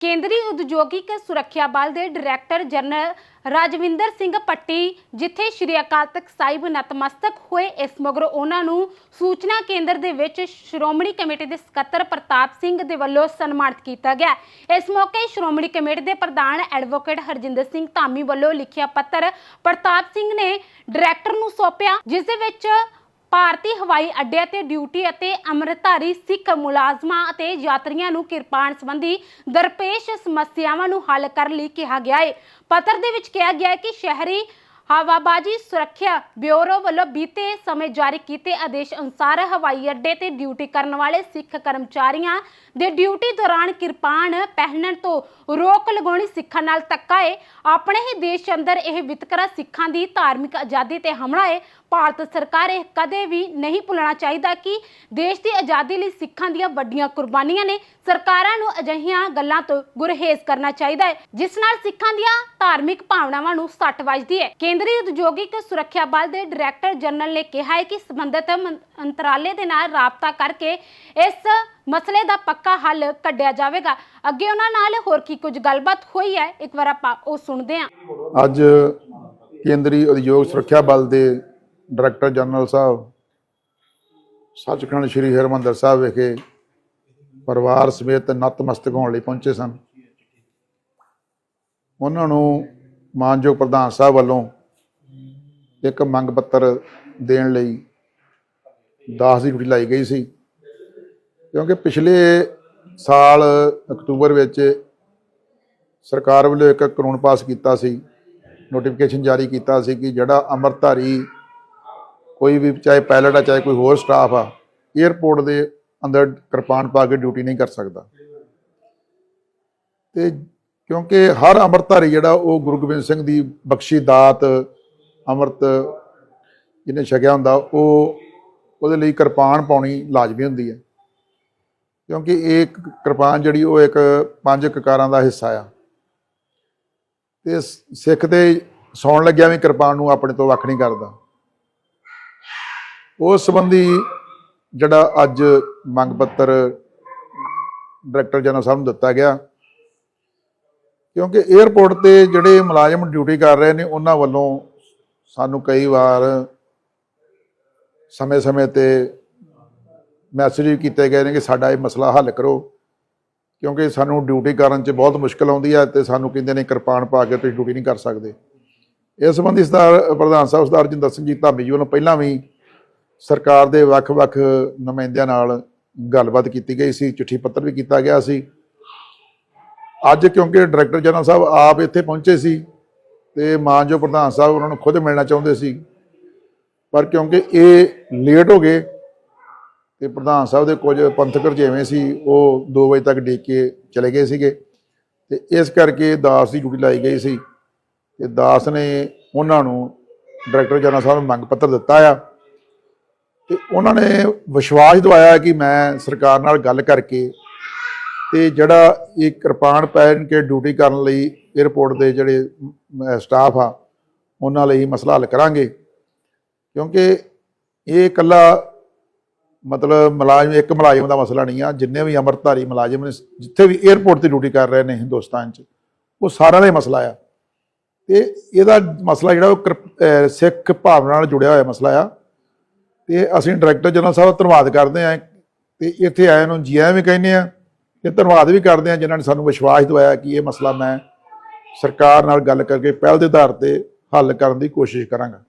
ਕੇਂਦਰੀ ਉਦਯੋਗਿਕ ਸੁਰੱਖਿਆ ਬਲ ਦੇ ਡਾਇਰੈਕਟਰ ਜਨਰਲ ਰਾਜਵਿੰਦਰ ਸਿੰਘ ਪੱਟੀ, ਜਿੱਥੇ ਸ਼੍ਰੀ ਅਕਾਲ ਤਖਤ ਸਾਹਿਬ ਨਤਮਸਤਕ ਹੋਏ, ਇਸ ਮਗਰੋਂ ਉਹਨਾਂ ਨੂੰ ਸੂਚਨਾ ਕੇਂਦਰ ਦੇ ਵਿੱਚ ਸ਼੍ਰੋਮਣੀ ਕਮੇਟੀ ਦੇ ਸਕੱਤਰ ਪ੍ਰਤਾਪ ਸਿੰਘ ਦੇ ਵੱਲੋਂ ਸਨਮਾਨਿਤ ਕੀਤਾ ਗਿਆ। ਇਸ ਮੌਕੇ ਸ਼੍ਰੋਮਣੀ ਕਮੇਟੀ ਦੇ ਪ੍ਰਧਾਨ ਐਡਵੋਕੇਟ ਹਰਜਿੰਦਰ ਸਿੰਘ ਧਾਮੀ ਵੱਲੋਂ ਲਿਖਿਆ ਪੱਤਰ ਪ੍ਰਤਾਪ ਸਿੰਘ ਨੇ ਡਾਇਰੈਕਟਰ ਨੂੰ ਸੌਂਪਿਆ, ਜਿਸ ਦੇ ਵਿੱਚ ਭਾਰਤੀ ਹਵਾਈ ਅੱਡਿਆਂ ਤੇ ਡਿਊਟੀ ਅਤੇ ਅੰਮ੍ਰਿਤਧਾਰੀ ਸਿੱਖ ਮੁਲਾਜ਼ਮਾਂ ਅਤੇ ਯਾਤਰੀਆਂ ਨੂੰ ਕਿਰਪਾਨ ਸੰਬੰਧੀ ਦਰਪੇਸ਼ ਸਮੱਸਿਆਵਾਂ ਨੂੰ ਹੱਲ ਕਰਨ ਲਈ ਕਿਹਾ ਗਿਆ ਹੈ ਪੱਤਰ ਦੇ ਵਿੱਚ ਕਿਹਾ ਗਿਆ ਹੈ ਕਿ ਸ਼ਹਿਰੀ ਹਵਾਬਾਜੀ ਸੁਰੱਖਿਆ ਬਿਊਰੋ ਵੱਲੋਂ ਬੀਤੇ ਸਮੇਂ ਜਾਰੀ ਕੀਤੇ ਆਦੇਸ਼ ਅਨੁਸਾਰ ਹਵਾਈ ਅੱਡੇ ਤੇ ਡਿਊਟੀ ਕਰਨ ਵਾਲੇ ਸਿੱਖ ਕਰਮਚਾਰੀਆਂ ਦੇ ਡਿਊਟੀ ਦੌਰਾਨ ਕਿਰਪਾਨ ਪਹਿਨਣ ਤੋਂ ਰੋਕ ਲਗਾਉਣੀ ਸਿੱਖਾਂ ਨਾਲ ਧੱਕਾ ਹੈ ਆਪਣੇ ਹੀ ਦੇਸ਼ ਅੰਦਰ ਇਹ ਵਿਤਕਰਾ ਸਿੱਖਾਂ ਦੀ ਧਾਰਮਿਕ ਆਜ਼ਾਦੀ ਤੇ ਹਮਲਾ ਹੈ ਭਾਰਤ ਸਰਕਾਰ ਇਹ ਕਦੇ ਵੀ ਨਹੀਂ ਭੁੱਲਣਾ ਚਾਹੀਦਾ ਕਿ ਦੇਸ਼ ਦੀ ਆਜ਼ਾਦੀ ਲਈ ਸਿੱਖਾਂ ਦੀਆਂ ਵੱਡੀਆਂ ਕੁਰਬਾਨੀਆਂ ਨੇ ਸਰਕਾਰਾਂ ਨੂੰ ਅਜਿਹੀਆਂ ਗੱਲਾਂ ਤੋਂ ਗੁਰਹੇਜ਼ ਕਰਨਾ ਚਾਹੀਦਾ ਹੈ, ਜਿਸ ਨਾਲ ਸਿੱਖਾਂ ਦੀਆਂ ਧਾਰਮਿਕ ਭਾਵਨਾਵਾਂ ਨੂੰ ਸੱਟ ਵੱਜਦੀ ਹੈ। ਕੇਂਦਰੀ ਉਦਯੋਗਿਕ ਸੁਰੱਖਿਆ ਬਲ ਦੇ ਡਾਇਰੈਕਟਰ ਜਨਰਲ ਨੇ ਕਿਹਾ ਹੈ ਕਿ ਸੰਬੰਧਿਤ ਮੰਤਰਾਲੇ ਦੇ ਨਾਲ ਰਾਬਤਾ ਕਰਕੇ ਇਸ ਮਸਲੇ ਦਾ ਪੱਕਾ ਹੱਲ ਕੱਢਿਆ ਜਾਵੇਗਾ। ਅੱਗੇ ਉਹਨਾਂ ਨਾਲ ਹੋਰ ਕੀ ਕੁਝ ਗੱਲਬਾਤ ਹੋਈ ਹੈ, ਇੱਕ ਵਾਰ ਆਪਾਂ ਉਹ ਸੁਣਦੇ ਹਾਂ। ਅੱਜ ਕੇਂਦਰੀ ਉਦਯੋਗ ਸੁਰੱਖਿਆ ਬਲ ਦੇ ਡਾਇਰੈਕਟਰ ਜਨਰਲ ਸਾਹਿਬ, ਸੱਚਖੰਡ ਸ੍ਰੀ ਹਰਿਮੰਦਰ ਸਾਹਿਬ ਵਿਖੇ ਪਰਿਵਾਰ ਸਮੇਤ ਨਤਮਸਤਕ ਹੋਣ ਲਈ ਪਹੁੰਚੇ ਸਨ। ਉਹਨਾਂ ਨੂੰ ਮਾਨਯੋਗ ਪ੍ਰਧਾਨ ਸਾਹਿਬ ਵੱਲੋਂ ਇੱਕ ਮੰਗ ਪੱਤਰ ਦੇਣ ਲਈ ਦਾਸ ਦੀ ਡਿਊਟੀ ਲਾਈ ਗਈ ਸੀ। ਕਿਉਂਕਿ ਪਿਛਲੇ ਸਾਲ ਅਕਤੂਬਰ ਵਿੱਚ ਸਰਕਾਰ ਵੱਲੋਂ ਇੱਕ ਕਾਨੂੰਨ ਪਾਸ ਕੀਤਾ ਸੀ, ਨੋਟੀਫਿਕੇਸ਼ਨ ਜਾਰੀ ਕੀਤਾ ਸੀ ਕਿ ਜਿਹੜਾ ਅੰਮ੍ਰਿਤਧਾਰੀ ਕੋਈ ਵੀ ਚਾਹੇ ਪਾਇਲਟ ਆ, ਚਾਹੇ ਕੋਈ ਹੋਰ ਸਟਾਫ ਆ 에ਅਰਪੋਰਟ ਦੇ ਅੰਦਰ ਕਿਰਪਾਨ ਪਾ ਕੇ ਡਿਊਟੀ ਨਹੀਂ ਕਰ ਸਕਦਾ। ਤੇ ਕਿਉਂਕਿ ਹਰ ਅੰਮ੍ਰਿਤਧਾਰੀ ਜਿਹੜਾ ਉਹ ਗੁਰੂ ਗੋਬਿੰਦ ਸਿੰਘ ਦੀ ਬਖਸ਼ੀ ਦਾਤ, ਅੰਮ੍ਰਿਤ ਜਿਹਨੇ ਛਕਿਆ ਹੁੰਦਾ, ਉਹ ਉਹਦੇ ਲਈ ਕਿਰਪਾਨ ਪਾਉਣੀ ਲਾਜ਼ਮੀ ਹੁੰਦੀ ਹੈ। ਕਿਉਂਕਿ ਇਹ ਕਿਰਪਾਨ ਜਿਹੜੀ ਉਹ ਇੱਕ ਪੰਜ ਕਕਾਰਾਂ ਦਾ ਹਿੱਸਾ ਆ। ਤੇ ਸਿੱਖ ਤੇ ਸੌਣ ਲੱਗਿਆ ਵੀ ਕਿਰਪਾਨ ਨੂੰ ਆਪਣੇ ਤੋਂ ਵੱਖ ਨਹੀਂ ਕਰਦਾ। ਉਸ ਸੰਬੰਧੀ ਜਿਹੜਾ ਅੱਜ ਮੰਗ ਪੱਤਰ ਡਾਇਰੈਕਟਰ ਜਨਰਲ ਸਾਹਿਬ ਨੂੰ ਦਿੱਤਾ ਗਿਆ, ਕਿਉਂਕਿ 에ਅਰਪੋਰਟ ਤੇ ਜਿਹੜੇ ਮੁਲਾਜ਼ਮ ਡਿਊਟੀ ਕਰ ਰਹੇ ਨੇ, ਉਹਨਾਂ ਵੱਲੋਂ ਸਾਨੂੰ ਕਈ ਵਾਰ ਸਮੇਂ-ਸਮੇਂ ਤੇ ਮੈਸੇਜ ਵੀ ਕੀਤੇ ਗਏ ਨੇ ਕਿ ਸਾਡਾ ਇਹ ਮਸਲਾ ਹੱਲ ਕਰੋ, ਕਿਉਂਕਿ ਸਾਨੂੰ ਡਿਊਟੀ ਕਰਨ 'ਚ ਬਹੁਤ ਮੁਸ਼ਕਲ ਆਉਂਦੀ ਹੈ ਤੇ ਸਾਨੂੰ ਕਹਿੰਦੇ ਨੇ ਕਿਰਪਾਨ ਪਾ ਕੇ ਤੁਸੀਂ ਡਿਊਟੀ ਨਹੀਂ ਕਰ ਸਕਦੇ। ਇਸ ਸੰਬੰਧੀ ਸਰਦਾਰ ਪ੍ਰਧਾਨ ਸਾਹਿਬ ਸਰਦਾਰ ਜਿੰਦਰ ਸਿੰਘ ਜੀ ਧਾਮੀ ਜੀ ਵੱਲੋਂ ਪਹਿਲਾਂ ਵੀ ਸਰਕਾਰ ਦੇ ਵੱਖ-ਵੱਖ ਨੁਮਾਇੰਦਿਆਂ ਨਾਲ ਗੱਲਬਾਤ ਕੀਤੀ ਗਈ ਸੀ, ਚਿੱਠੀ ਪੱਤਰ ਵੀ ਕੀਤਾ ਗਿਆ ਸੀ। ਅੱਜ ਕਿਉਂਕਿ ਡਾਇਰੈਕਟਰ ਜਨਰਲ ਸਾਹਿਬ ਆਪ ਇੱਥੇ ਪਹੁੰਚੇ ਸੀ ਤੇ ਮਾਨਯੋਗ ਪ੍ਰਧਾਨ ਸਾਹਿਬ ਉਹਨਾਂ ਨੂੰ ਖੁਦ ਮਿਲਣਾ ਚਾਹੁੰਦੇ ਸੀ। ਪਰ ਕਿਉਂਕਿ ਇਹ ਲੇਟ ਹੋ ਗਏ ਤੇ ਪ੍ਰਧਾਨ ਸਾਹਿਬ ਦੇ ਕੁਝ ਪੰਥਕ ਰਜੇਵੇਂ ਸੀ, ਉਹ 2 ਵਜੇ ਤੱਕ ਡੀਕ ਕੇ ਚਲੇ ਗਏ ਸੀਗੇ ਤੇ ਇਸ ਕਰਕੇ ਦਾਸ ਦੀ ਡਿਊਟੀ ਲਾਈ ਗਈ ਸੀ ਤੇ ਦਾਸ ਨੇ ਉਹਨਾਂ ਨੂੰ ਡਾਇਰੈਕਟਰ ਜਨਰਲ ਸਾਹਿਬ ਨੂੰ ਮੰਗ ਪੱਤਰ ਦਿੱਤਾ ਆ। ਤੇ ਉਹਨਾਂ ਨੇ ਵਿਸ਼ਵਾਸ ਦਿਵਾਇਆ ਕਿ ਮੈਂ ਸਰਕਾਰ ਨਾਲ ਗੱਲ ਕਰਕੇ ਤੇ ਜਿਹੜਾ ਇਹ ਕਿਰਪਾਨ ਪਹਿਨ ਕੇ ਡਿਊਟੀ ਕਰਨ ਲਈ 에ਅਰਪੋਰਟ ਦੇ ਜਿਹੜੇ ਸਟਾਫ ਆ, ਉਹਨਾਂ ਲਈ ਮਸਲਾ ਹੱਲ ਕਰਾਂਗੇ। ਕਿਉਂਕਿ ਇਹ ਇਕੱਲਾ ਮਤਲਬ ਮੁਲਾਜ਼ਮ, ਇੱਕ ਮੁਲਾਜ਼ਮ ਦਾ ਮਸਲਾ ਨਹੀਂ ਆ। ਜਿੰਨੇ ਵੀ ਅੰਮ੍ਰਿਤਧਾਰੀ ਮੁਲਾਜ਼ਮ ਨੇ, ਜਿੱਥੇ ਵੀ 에ਅਰਪੋਰਟ ਤੇ ਡਿਊਟੀ ਕਰ ਰਹੇ ਨੇ ਹਿੰਦੁਸਤਾਨ 'ਚ, ਉਹ ਸਾਰਿਆਂ ਦਾ ਹੀ ਮਸਲਾ ਆ। ਤੇ ਇਹਦਾ ਮਸਲਾ ਜਿਹੜਾ ਉਹ ਕਿਰਪ- ਸਿੱਖ ਭਾਵਨਾ ਨਾਲ ਜੁੜਿਆ ਹੋਇਆ ਮਸਲਾ ਆ। ਤੇ ਅਸੀਂ ਡਾਇਰੈਕਟਰ ਜਨਰਲ ਸਾਹਿਬ ਦਾ ਧੰਨਵਾਦ ਕਰਦੇ ਆ ਤੇ ਇੱਥੇ ਆਏ ਨੂੰ ਜੀ ਵੀ ਕਹਿੰਦੇ ਆ ਤੇ ਧੰਨਵਾਦ ਵੀ ਕਰਦੇ ਆ ਜਿਨ੍ਹਾਂ ਨੇ ਸਾਨੂੰ ਵਿਸ਼ਵਾਸ ਦਿਵਾਇਆ ਕਿ ਇਹ ਮਸਲਾ ਮੈਂ ਸਰਕਾਰ ਨਾਲ ਗੱਲ ਕਰਕੇ ਪਹਿਲ ਦੇ ਆਧਾਰ ਤੇ ਹੱਲ ਕਰਨ ਦੀ ਕੋਸ਼ਿਸ਼ ਕਰਾਂਗਾ।